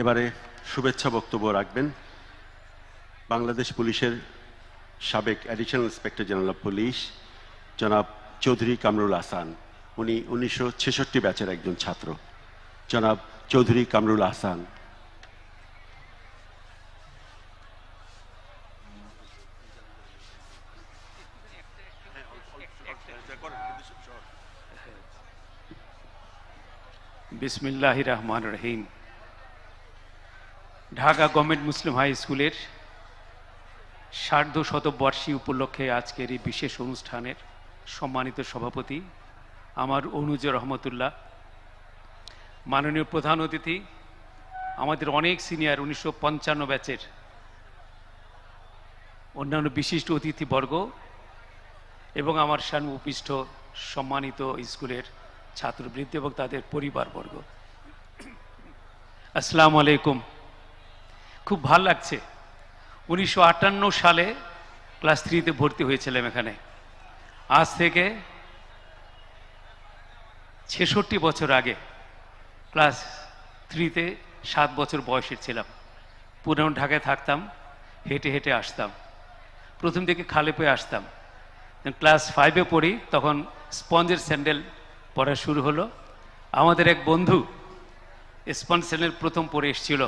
এবারে শুভেচ্ছা বক্তব্য রাখবেন। বাংলাদেশ পুলিশের সাবেক additional inspector general of police জনাব চৌধুরী কামরুল আহসান উনি উনিশশো ছেষট্টি ব্যাচের একজন ছাত্র। জনাব চৌধুরী কামরুল আহসান বিসমিল্লাহ রহমান রহিম। ঢাকা গভর্নমেন্ট মুসলিম হাই স্কুলের সার্ধ শতবর্ষী উপলক্ষে আজকের এই বিশেষ অনুষ্ঠানের সম্মানিত সভাপতি আমার অনুজ রহমতুল্লাহ, মাননীয় প্রধান অতিথি, আমাদের অনেক সিনিয়র উনিশশো পঞ্চান্ন ব্যাচের অন্যান্য বিশিষ্ট অতিথিবর্গ এবং আমার সামুপৃষ্ঠ সম্মানিত স্কুলের ছাত্রবৃত্তি এবং তাদের পরিবারবর্গ। আসসালামু আলাইকুম। খুব ভালো লাগছে। উনিশশো আটান্ন সালে ক্লাস থ্রিতে ভর্তি হয়েছিলাম এখানে। আজ থেকে ছেষট্টি বছর আগে ক্লাস থ্রিতে সাত বছর বয়সের ছিলাম। পুরানো ঢাকায় থাকতাম, হেঁটে হেঁটে আসতাম। প্রথম দিকে খালে পেয়ে আসতাম। ক্লাস ফাইভে পড়ি, তখন স্পঞ্জের স্যান্ডেল পড়া শুরু হলো। আমাদের এক বন্ধু স্পঞ্জ স্যান্ডেল প্রথম পরে এসেছিল।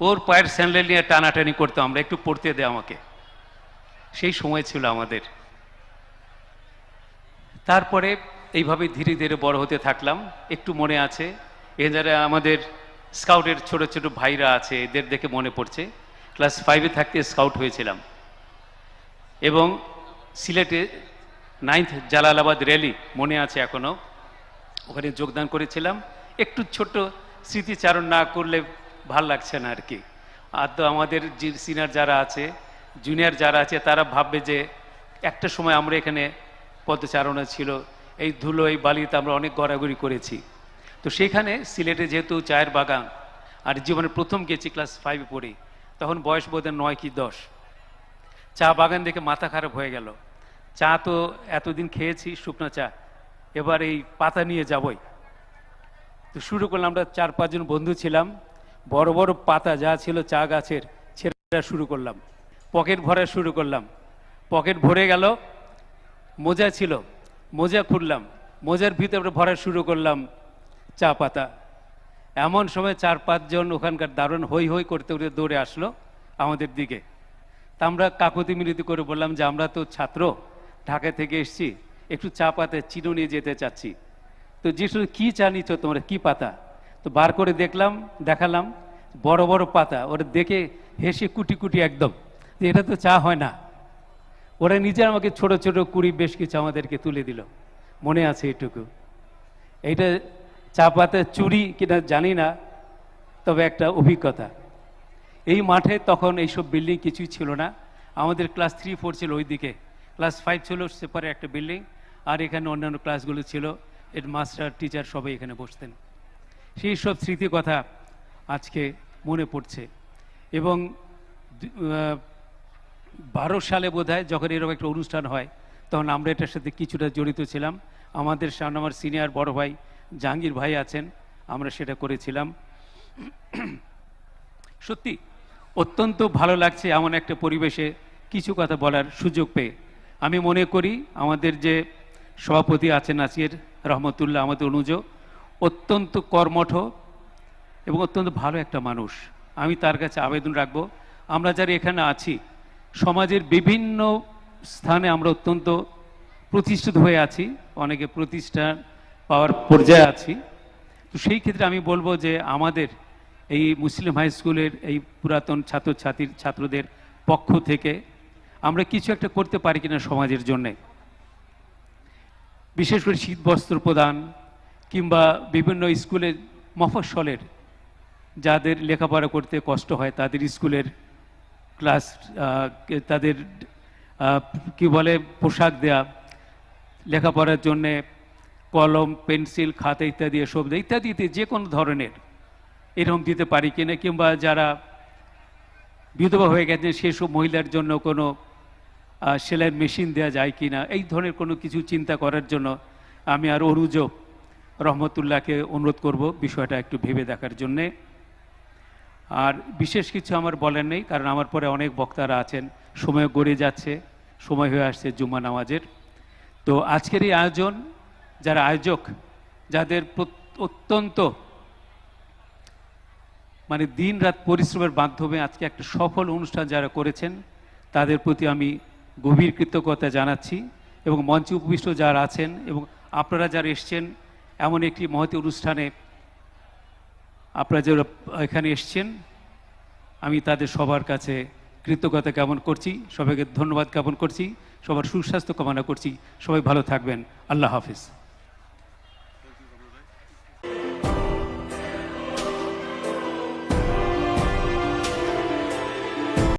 ওর পায়ের স্যান্ডেল নিয়ে টানাটানি করতাম আমরা, একটু পড়তে দে আমাকে। সেই সময় ছিল আমাদের। তারপরে এইভাবে ধীরে ধীরে বড় হতে থাকলাম। একটু মনে আছে এদের আমাদের স্কাউটের ছোট ছোট ভাইরা আছে, এদের দেখে মনে পড়ছে। ক্লাস ফাইভে থাকতে স্কাউট হয়েছিলাম। এবং সিলেটে নাইন্থ জালালাবাদ র্যালি মনে আছে এখনও ওখানে যোগদান করেছিলাম। একটু ছোট স্মৃতিচারণ না করলে ভালো লাগছে না আর কি। আর তো আমাদের সিনিয়র যারা আছে জুনিয়র যারা আছে, তারা ভাববে যে একটা সময় আমরা এখানে পদচারণা ছিল, এই ধুলো, এই বালিতে আমরা অনেক গড়াগড়ি করেছি। তো সেখানে সিলেটে যেহেতু চায়ের বাগান, আর জীবনে প্রথম গেছি ক্লাস ফাইভে পড়ি, তখন বয়স বোধহয় নয় কি দশ। চা বাগান দেখে মাথা খারাপ হয়ে গেল। চা তো এতদিন খেয়েছি, শুকনো চা। এবার এই পাতা নিয়ে যাবই। তো শুরু করলাম, আমরা চার পাঁচজন বন্ধু ছিলাম। বড় বড় পাতা যা ছিল চা গাছের ছেড়া শুরু করলাম। পকেট ভরা শুরু করলাম। পকেট ভরে গেল, মোজা ছিল। মোজা খুললাম। মোজার ভিতরে ভরা শুরু করলাম চা পাতা। এমন সময় চার পাঁচজন ওখানকার দারুণ হই হই করতে করতে দৌড়ে আসলো আমাদের দিকে। তা আমরা কাকতি মিনতি করে বললাম যে, আমরা তো ছাত্র, ঢাকা থেকে এসেছি, একটু চা পাতা চিনো নিয়ে যেতে চাচ্ছি। তো যিশু কি চা নিচ্ছ তোমরা? কি পাতা? তো বার করে দেখলাম, দেখালাম, বড় বড় পাতা, ওরা দেখে হেসে কুটি কুটি একদম। এটা তো চা হয় না। ওরা নিজে আমাকে ছোট ছোট কুড়ি বেশ কিছু আমাদেরকে তুলে দিল। মনে আছে এটুকু। এইটা চা পাতা চুরি কিনা জানি না, তবে একটা অভিজ্ঞতা। এই মাঠে তখন এইসব বিল্ডিং কিছুই ছিল না। আমাদের ক্লাস থ্রি ফোর ছিল ওই দিকে ক্লাস ফাইভ ছিল সেপারে একটা বিল্ডিং আর এখানে অন্যান্য ক্লাসগুলো ছিল। এর মাস্টার টিচার সবাই এখানে বসতেন। সেই সব স্মৃতি কথা আজকে মনে পড়ছে। এবং বারো সালে বোধহয় যখন এরকম একটা অনুষ্ঠান হয়, তখন আমরা এটার সাথে কিছুটা জড়িত ছিলাম। আমাদের সামনে আমার সিনিয়র বড় ভাই জাহাঙ্গীর ভাই আছেন, আমরা সেটা করেছিলাম। সত্যি, অত্যন্ত ভালো লাগছে এমন একটা পরিবেশে কিছু কথা বলার সুযোগ পেয়ে। আমি মনে করি আমাদের যে সভাপতি আছেন আজকের রহমতুল্লাহ, আমাদের অনুজ অত্যন্ত কর্মঠ এবং অত্যন্ত ভালো একটা মানুষ। আমি তার কাছে আবেদন রাখব। আমরা যারা এখানে আছি, সমাজের বিভিন্ন স্থানে আমরা অত্যন্ত প্রতিষ্ঠিত হয়ে আছি। অনেকে প্রতিষ্ঠান পাওয়ার পর্যায়ে আছি। তো সেই ক্ষেত্রে আমি বলব যে আমাদের এই মুসলিম হাই স্কুলের এই পুরাতন ছাত্রছাত্রীর ছাত্রদের পক্ষ থেকে আমরা কিছু একটা করতে পারি কিনা সমাজের জন্যে। বিশেষ করে শীত বস্ত্র প্রদান কিংবা বিভিন্ন স্কুলের মফস্বলের যাদের লেখাপড়া করতে কষ্ট হয়, তাদের স্কুলের ক্লাস তাদের কি বলে, পোশাক দেয়া, লেখাপড়ার জন্যে কলম, পেন্সিল, খাতা ইত্যাদি এসব দেয় ইত্যাদিতে যে কোনো ধরনের এরকম দিতে পারি কিনা, কিংবা যারা বিধবা হয়ে গেছেন সেসব মহিলার জন্য কোনো সেলাইয়ের মেশিন দেওয়া যায় কি না এই ধরনের কোনো কিছু চিন্তা করার জন্য আমি আর অনুযোগ রহমতুল্লাহকে অনুরোধ করব বিষয়টা একটু ভেবে দেখার জন্যে। আর বিশেষ কিছু আমার বলার নেই, কারণ আমার পরে অনেক বক্তারা আছেন। সময় গড়ে যাচ্ছে, সময় হয়ে আসছে জুম্মা নামাজের। তো আজকের এই আয়োজন, যারা আয়োজক, যাদের অত্যন্ত মানে দিন রাত পরিশ্রমের মাধ্যমে আজকে একটা সফল অনুষ্ঠান যারা করেছেন, তাদের প্রতি আমি গভীর কৃতজ্ঞতা জানাচ্ছি। এবং মঞ্চে উপবিষ্ট যারা আছেন এবং আপনারা যারা এসছেন এমন একটি মহতি অনুষ্ঠানে আপনারা যারা এখানে এসছেন, আমি তাদের সবার কাছে কৃতজ্ঞতা জ্ঞাপন করছি, সবাইকে ধন্যবাদ জ্ঞাপন করছি, সবার সুস্বাস্থ্য কামনা করছি। সবাই ভালো থাকবেন। আল্লাহ হাফিজ।